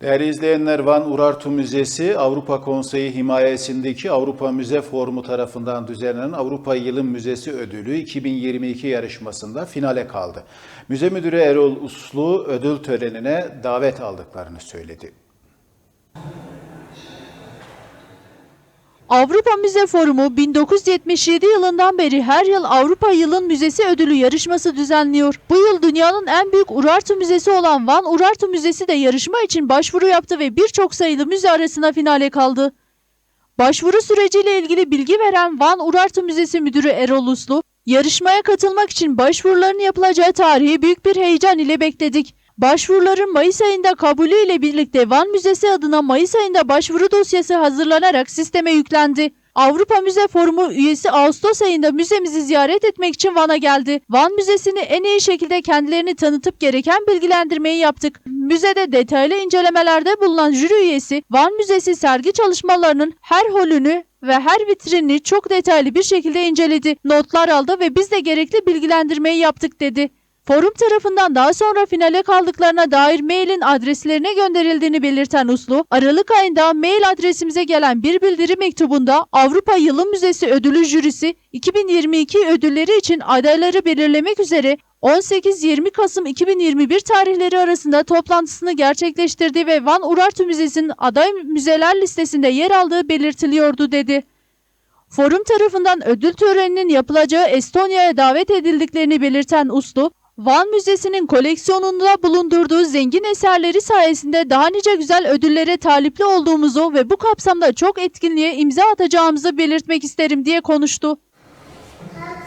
Değerli izleyenler Van Urartu Müzesi Avrupa Konseyi himayesindeki Avrupa Müze Forumu tarafından düzenlenen Avrupa Yılın Müzesi Ödülü 2022 yarışmasında finale kaldı. Müze Müdürü Erol Uslu ödül törenine davet aldıklarını söyledi. Avrupa Müze Forumu 1977 yılından beri her yıl Avrupa Yılın Müzesi ödülü yarışması düzenliyor. Bu yıl dünyanın en büyük Urartu Müzesi olan Van Urartu Müzesi de yarışma için başvuru yaptı ve birçok sayılı müze arasında finale kaldı. Başvuru süreciyle ilgili bilgi veren Van Urartu Müzesi Müdürü Erol Uslu, yarışmaya katılmak için başvuruların yapılacağı tarihi büyük bir heyecan ile bekledik. Başvuruların Mayıs ayında kabulü ile birlikte Van Müzesi adına Mayıs ayında başvuru dosyası hazırlanarak sisteme yüklendi. Avrupa Müze Forumu üyesi Ağustos ayında müzemizi ziyaret etmek için Van'a geldi. Van Müzesi'ni en iyi şekilde kendilerini tanıtıp gereken bilgilendirmeyi yaptık. Müzede detaylı incelemelerde bulunan jüri üyesi Van Müzesi sergi çalışmalarının her holünü ve her vitrinini çok detaylı bir şekilde inceledi. Notlar aldı ve biz de gerekli bilgilendirmeyi yaptık dedi. Forum tarafından daha sonra finale kaldıklarına dair mailin adreslerine gönderildiğini belirten Uslu, Aralık ayında mail adresimize gelen bir bildiri mektubunda Avrupa Yılın Müzesi Ödülü Jürisi 2022 ödülleri için adayları belirlemek üzere 18-20 Kasım 2021 tarihleri arasında toplantısını gerçekleştirdi ve Van Urartu Müzesi'nin aday müzeler listesinde yer aldığı belirtiliyordu dedi. Forum tarafından ödül töreninin yapılacağı Estonya'ya davet edildiklerini belirten Uslu, Van Müzesi'nin koleksiyonunda bulundurduğu zengin eserleri sayesinde daha nice güzel ödüllere talipli olduğumuzu ve bu kapsamda çok etkinliğe imza atacağımızı belirtmek isterim diye konuştu.